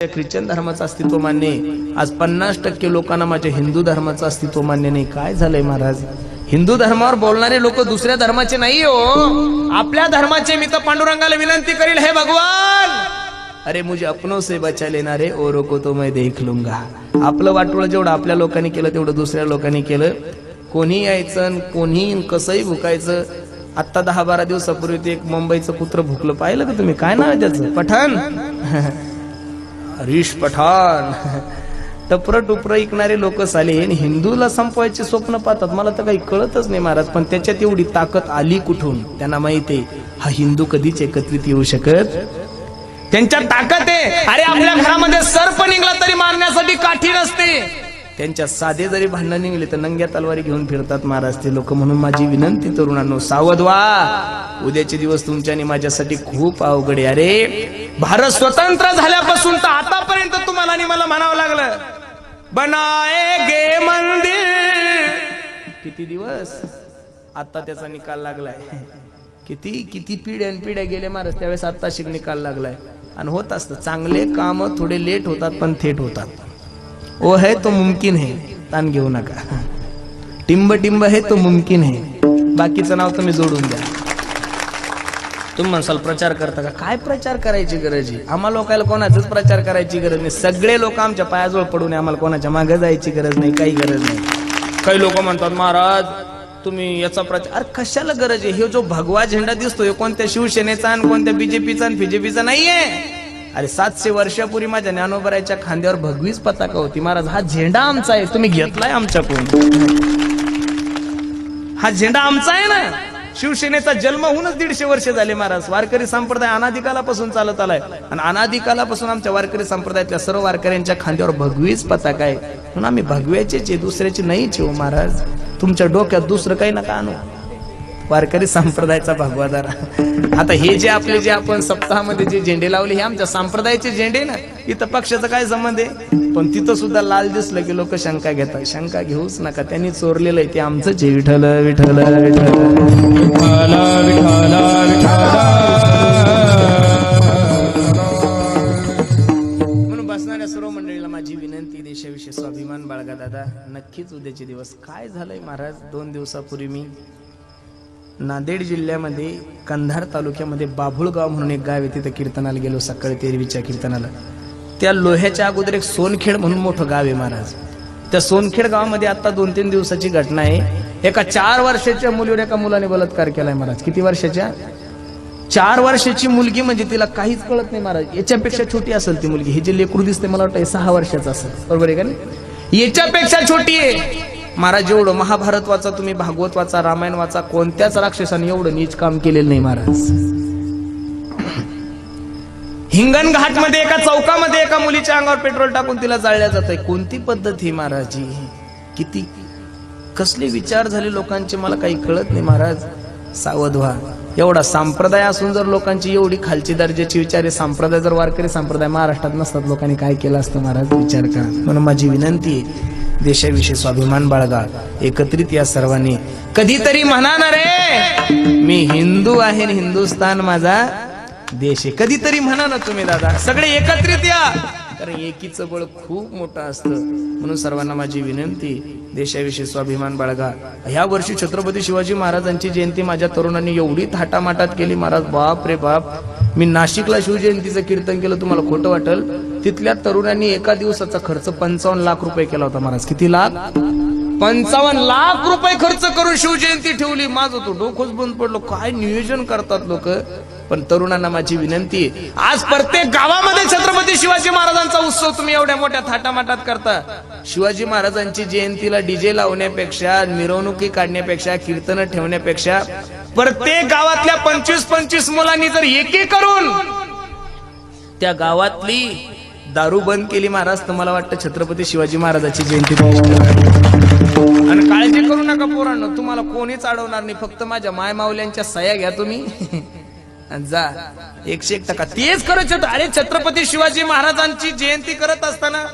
Christian धर्माचं अस्तित्व मान्य आहे. आज पन्नास टक्के लोकांना माझ्या हिंदू धर्माचं अस्तित्व मान्य नाही. काय झालंय महाराज? हिंदू धर्मावर बोलणारे लोक दुसऱ्या धर्माचे नाही हो. आपल्या धर्माचे मी तर पांडुरंगाला विनंती करील हे भगवान! अरे मुझे अपनों से बचा लेना रे ओरो को तो मैं देख लूंगा. आपलं वाटोळं जेवढं आपल्या लोकांनी केलं तेवढं दुसऱ्या लोकांनी केलं. कोणी यायचं कोणी कसंही भुकायचं. आत्ता दहा बारा दिवसापूर्वी ते एक मुंबईचं कुत्र भुकलं. पाहिलं का तुम्ही? काय नाव त्याचं? पठाण? हरीश पठाण. टपर टुपर ऐकणारे लोक साले आणि हिंदूला संपवायचे स्वप्न पाहतात. मला तर काही कळतच नाही महाराज पण त्याच्यात एवढी ताकद आली कुठून? त्यांना माहिती आहे हा हिंदू कधीच एकत्रित येऊ शकत त्यांच्या ताकद आहे. अरे आपल्या घरामध्ये सर्प निघला तरी मारण्यासाठी काठी नसते. त्यांच्या साधे जरी भांडण निघले तर नंग्या तलवारी घेऊन फिरतात महाराज ते लोक. म्हणून माझी विनंती तरुणांनो सावध व्हा. उद्याचे दिवस तुमच्या आणि माझ्यासाठी खूप अवघड आहे. अरे भारत स्वतंत्र झाल्यापासून तर आतापर्यंत तुम्हाला आणि मला म्हणावं लागलं. बनाए गे मंदिर. किती दिवस? आता त्याचा निकाल लागलाय. किती किती पिढ्यान पिढ्या गेले महाराज त्यावेळेस आता शिक निकाल लागलाय. आणि होत असतं. चांगले काम थोडे लेट होतात पण थेट होतात. ओ है तो मुमकिन है. ताण घेऊ नका. टिंब टिंब हे तो मुमकिन है. बाकीचं नाव तुम्ही जोडून द्या. तुम्ही म्हणसाल प्रचार करता का? काय प्रचार करायची गरज आहे? आम्हाला लोकांना कोणाचाच प्रचार करायची गरज नाही. सगळे लोक आमच्या पायाजवळ पडू नये आम्हाला कोणाच्या मागे जायची गरज नाही काही गरज नाही. काही लोक म्हणतात महाराज तुम्ही याचा प्रचार अरे कशाला गरज आहे? हे जो भगवा झेंडा दिसतोय कोणत्या शिवसेनेचा आणि कोणत्या बीजेपीचा आणि बीजेपीचा नाहीये. अरे सातशे वर्षापूर्वी माझ्या ज्ञानोबराच्या खांद्यावर भगवीच पताका होती. महाराज हा झेंडा आमचा आहे. तुम्ही घेतलाय आमच्याकडून. हा झेंडा आमचा आहे ना? शिवसेनेचा जन्म होऊनच दीडशे वर्ष झाले महाराज. वारकरी संप्रदाय अनादिकालापासून चालत आलाय. आणि अनादिकालापासून आमच्या वारकरी संप्रदायातल्या सर्व वारकऱ्यांच्या खांद्यावर भगवीच पताका आहे. म्हणून आम्ही भगव्याचेच दुसऱ्याची नाहीच हो महाराज. तुमच्या डोक्यात दुसरं काही नका आणू. वारकरी संप्रदायाचा भगवादार आता हे जे आपले जे आपण सप्ताहामध्ये जे झेंडे लावले हे आमच्या संप्रदायाचे झेंडे ना इथं पक्षाचा काय संबंध आहे? पण तिथं सुद्धा लाल दिसलं की लोक शंका घेतात. शंका घेऊच नका. त्यांनी चोरलेलं आहे ते आमचंच आहे विठ्ठल विठ्ठल विठ्ठल. म्हणून बसणाऱ्या सर्व मंडळीला माझी विनंती देशाविषयी स्वाभिमान बाळगा दादा. नक्कीच उद्याचे दिवस काय झालंय महाराज? दोन दिवसापूर्वी मी नांदेड जिल्ह्यामध्ये कंधार तालुक्यामध्ये बाभुळगाव म्हणून एक गाव आहे तिथं कीर्तनाला गेलो सकाळी तेरवीच्या कीर्तनाला. त्या लोह्याच्या अगोदर एक सोनखेड म्हणून मोठं गाव आहे महाराज. त्या सोनखेड गावामध्ये आता दोन तीन दिवसाची घटना आहे. एका चार वर्षाच्या मुलीवर एका मुलाने बलात्कार केलाय महाराज. किती वर्षाच्या? चार वर्षाची मुलगी म्हणजे तिला काहीच कळत नाही महाराज. याच्यापेक्षा छोटी असेल ती मुलगी. हे जे लेकरू दिसते मला वाटतं सहा वर्षाचं असेल. बरोबर आहे का नाही? याच्यापेक्षा छोटी आहे. महाराज जेवढं महाभारत वाचा तुम्ही भागवत वाचा रामायण वाचा कोणत्याच राक्षसाने एवढं नीच काम केलेलं नाही महाराज. हिंगणमध्ये एका चौकामध्ये एका मुलीच्या अंगावर पेट्रोल टाकून तिला जाळल्या जात आहे कोणती पद्धत ही महाराजी? किती? कसले विचार झाले लोकांचे? मला काही कळत नाही महाराज. सावध व्हा. एवढा संप्रदाय असून जर लोकांची एवढी खालची दर्जाची विचार आहे संप्रदाय जर वारकरी संप्रदाय महाराष्ट्रात नसतात लोकांनी काय केलं असतं महाराज? विचार करा. म्हणून माझी विनंती आहे देशाविषयी स्वाभिमान बाळगा. एकत्रित या सर्वांनी. कधीतरी म्हणा ना रे मी हिंदू आहे हिंदुस्थान हिंदुस्तान माझा देश आहे. कधीतरी म्हणा ना तुम्ही दादा. सगळे एकत्रित या. कारण एकीचं बळ खूप मोठं असतं. म्हणून सर्वांना माझी विनंती देशाविषयी स्वाभिमान बाळगा. ह्या वर्षी छत्रपती शिवाजी महाराजांची जयंती माझ्या तरुणांनी एवढी थाटामाटात केली. महाराज बाप रे बाप. मी नाशिकला शिवजयंतीचं कीर्तन केलं तुम्हाला खोटं वाटेल. तिथल्या तरुणांनी एका दिवसाचा खर्च पंचावन्न लाख रुपये केला होता महाराज. किती लाख? पंचावन्न लाख रुपये खर्च करून शिवजयंती ठेवली. माझं तो डोकंच बंद पडलो. काय नियोजन करतात लोक? पण तरुणांना माझी विनंती आहे आज प्रत्येक गावामध्ये छत्रपती शिवाजी महाराजांचा उत्सव तुम्ही एवढ्या मोठ्या थाटामाटात करता. शिवाजी महाराजांची जयंतीला डीजे लावण्यापेक्षा मिरवणुकी काढण्यापेक्षा कीर्तन ठेवण्यापेक्षा प्रत्येक गावातल्या पंचवीस पंचवीस मुलांनी जर एके करून त्या गावातली दारू बंद केली महाराज तर मला वाटतं छत्रपती शिवाजी महाराजाची जयंती आणि काळजी करू नका पोरांनो तुम्हाला कोणीच अडवणार नाही फक्त माझ्या माय माऊल्यांच्या सह्या घ्या तुम्ही. आणि जा. एकशे एक टक्का. तेच करत होतं अरे छत्रपती शिवाजी महाराजांची जयंती करत असताना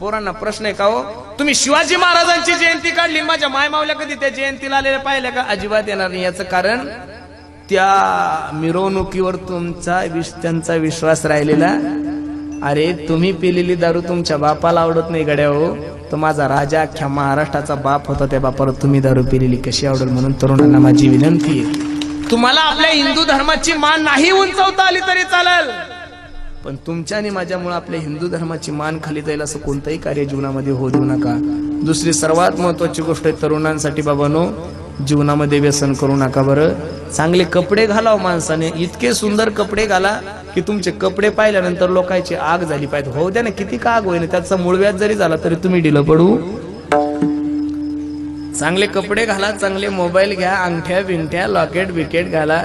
पोरांना प्रश्न आहे का हो? तुम्ही शिवाजी महाराजांची जयंती काढली माझ्या माय मावल्या कधी त्या जयंतीला आलेल्या पाहिल्या का? अजिबात येणार नाही. याचं कारण त्या मिरवणुकीवर तुमचा त्यांचा विश्वास राहिलेला अरे तुम्ही पिलेली दारू तुमच्या बापाला आवडत नाही गड्या हो. तो माझा राजा अख्ख्या महाराष्ट्राचा बाप होता त्या बापाला तुम्ही दारू पिलेली कशी आवडेल म्हणून तरुणांना माझी विनंती आहे. तुम्हाला आपल्या हिंदू धर्माची मान नाही उंचवता आली तरी चालेल. पण तुमच्या आणि माझ्यामुळे आपल्या हिंदू धर्माची मान खाली जाईल असं कोणतंही कार्य जीवनामध्ये होऊ देऊ नका. दुसरी सर्वात महत्वाची गोष्ट आहे तरुणांसाठी बाबानो जीवनामध्ये व्यसन करू नका बरं. चांगले कपडे घालाव माणसाने. इतके सुंदर कपडे घाला की तुमचे कपडे पाहिल्यानंतर लोकांची आग झाली पाहिजे. हो द्या ना किती का आग होईल त्याचा मूळव्याज जरी झाला तरी तुम्ही डिलं पडू. चांगले कपडे घाला चांगले मोबाईल घ्या अंगठ्या बिंगठ्या लॉकेट बिकेट घाला.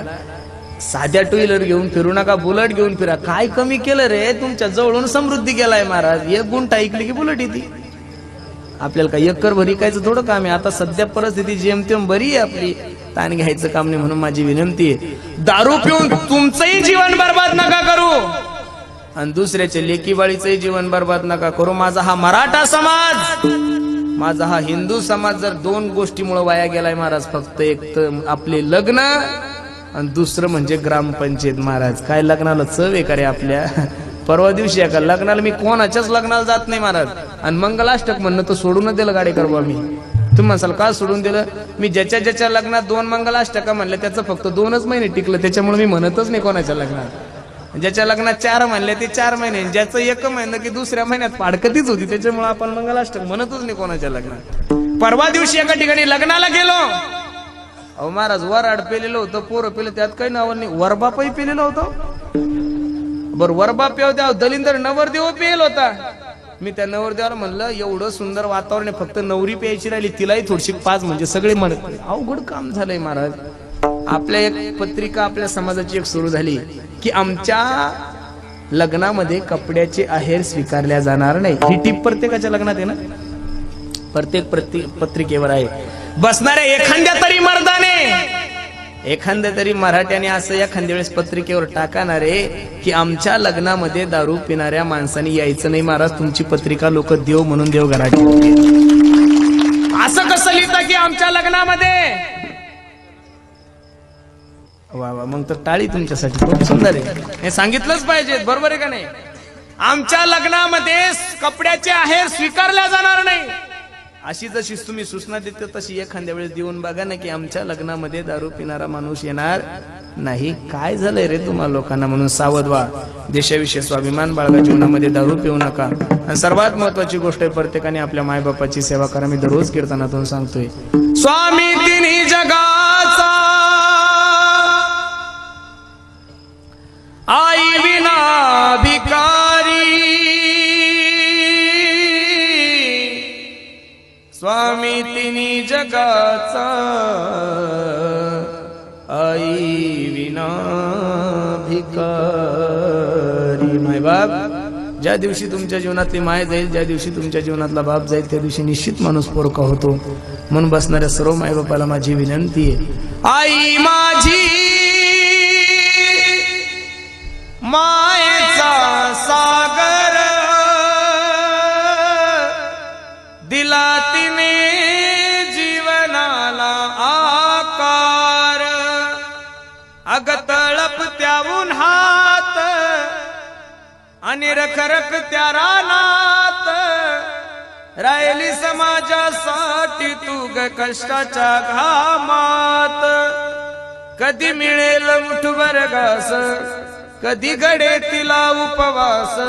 साध्या टू व्हीलर घेऊन फिरू नका बुलेट घेऊन फिरा. काय कमी केलं रे? तुमच्या जवळून समृद्धी केलाय महाराज. एक गुंठा ऐकली की बुलेट येते. आपल्याला काय एकर भरी कायचं थोडं काम आहे. आता सध्या परिस्थिती जेमतेम बरी आहे आपली. ताण घ्यायचं काम नाही म्हणून माझी विनंती आहे. दारू पिऊन तुमचंही जीवन बर्बाद नका करू. आणि दुसऱ्याच्या लेकीबाळीचंही जीवन बर्बाद नका करू. माझा हा मराठा समाज माझा हा हिंदू समाज जर दोन गोष्टीमुळे वाया गेलाय महाराज फक्त एक तर आपले लग्न आणि दुसरं म्हणजे ग्रामपंचायत महाराज. काय लग्नाला चव आहे का रे आपल्या? परवा दिवशी एका लग्नाला मी कोणाच्याच लग्नाला जात नाही महाराज आणि मंगलाष्टक म्हणणं तर सोडूनच दिलं गाडी करवा मी. तुम्ही म्हणसाल का सोडून दिलं? मी ज्याच्या ज्याच्या लग्नात दोन मंगलाष्टका म्हणलं त्याचं फक्त दोनच महिने टिकलं. त्याच्यामुळे मी म्हणतच नाही कोणाच्या लग्नात. ज्याच्या लग्नात चार म्हणले ते चार महिने. ज्याचं एक महिना की दुसऱ्या महिन्यात पाडकतीच होती त्याच्यामुळे आपण मंगलाष्टक म्हणतच नाही कोणाच्या लग्नात. परवा दिवशी एका ठिकाणी लग्नाला गेलो. अहो महाराज वराड पेलेलं होतं पोरं पेलं त्यात काही नाव नाही. वरबापही पेलेलं होतं. बर वरबाप पेव द्या. दलिंदर नवरदेव पेल होता. मी त्या नवरदेवाला म्हणलं एवढं सुंदर वातावरण आहे फक्त नवरी प्यायची राहिली तिलाही थोडीशी पाच म्हणजे सगळे म्हणत अवघड काम झालंय महाराज. आपल्या एक पत्रिका आपल्या समाजाची एक सुरू झाली की आमच्या लग्नामध्ये कपड्याचे आहेर स्वीकारल्या जाणार नाही. ही टीप प्रत्येकाच्या लग्नात आहे ना? प्रत्येक प्रत्येक पत्रिकेवर आहे. बसणाऱ्या एखाद्या तरी मर्दाने एखाद्या तरी मराठ्याने असं एखाद्या वेळेस पत्रिकेवर टाकणार आहे की आमच्या लग्नामध्ये दारू पिणाऱ्या माणसाने यायचं नाही महाराज तुमची पत्रिका लोक देव म्हणून देव घरात असं कसं लिहितं की आमच्या लग्नामध्ये? वा वा मग तर टाळी तुमच्यासाठी खूप सुंदर आहे. हे सांगितलंच पाहिजे बरोबर आहे का नाही? आमच्या लग्नामध्ये कपड्याचे आहेर स्वीकारल्या जाणार नाही. अशी जशी तुम्ही सूचना देते तशी एखाद्या वेळेस देऊन बघा ना की आमच्या लग्नामध्ये दारू पिणारा माणूस येणार नाही. काय झालंय रे तुम्हाला लोकांना म्हणून? सावध व्हा. देशाविषयी स्वाभिमान बाळगा जीवनामध्ये दारू पिऊ नका. आणि सर्वात महत्वाची गोष्ट आहे प्रत्येकाने आपल्या मायबापाची सेवा करा. मी दररोज कीर्तनातून सांगतोय. स्वामी तिन्ही जगाचा स्वामी तिन्ही जगाचा आई विना भिकारी माय बाप ज्या दिवशी तुमच्या जीवनातली माय जाईल ज्या दिवशी तुमच्या जीवनातला बाप जाईल त्या दिवशी निश्चित माणूस पोरका होतो. म्हणून बसणाऱ्या सर्व मायबापाला माझी विनंती आहे. आई माझी मायेचा सागर. दिला तिने अग तळप त्या उन्हात आणि रखरख त्या रानात. राहिली समाजासाठी तू ग कष्टाच्या घामात. कधी मिळेल मुठभर घास कधी घडे तिला उपवास.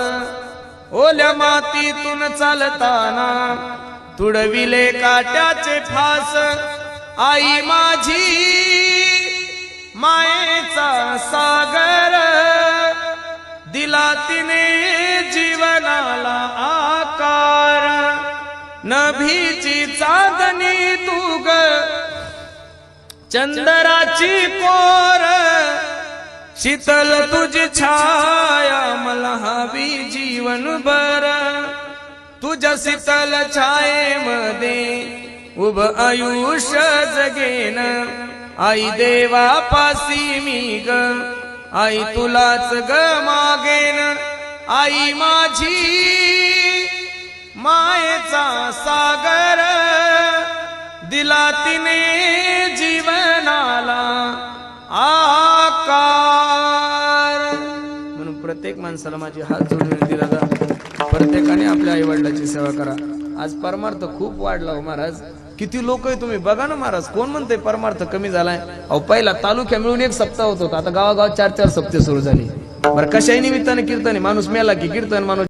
ओल्या मातीतून चालताना तुडविले काट्याचे फास. आई माझी मायेचा सागर. दिला तिने जीवनाला आकार. नभीची चांदणी तुग. ग चंदराची कोर. शीतल तुझी छाया मला हवी जीवन बर तुझ्या शीतल छायेमध्ये उभ आयुष्य जगेन. आई देवा पासी मी ग. आई तुलाच ग मागेन. आई माझी मायेचा सागर. दिला तिने जीवनाला आकार. म्हणून प्रत्येक माणसाला माझी हात जोडून विनंती दादा. प्रत्येकाने आपल्या आई वडिलाची सेवा करा. आज परमार्थ खूप वाढला हो महाराज. किती लोक आहे तुम्ही? बघा ना महाराज कोण म्हणते परमार्थ कमी झालाय? अहो पहिला तालुक्या मिळून एक सप्ताह होत होता. आता गावागावात चार चार सप्ते सुरू झाले. बरं कशाही निमित्ताने कीर्तन माणूस मेला की कीर्तन माणूस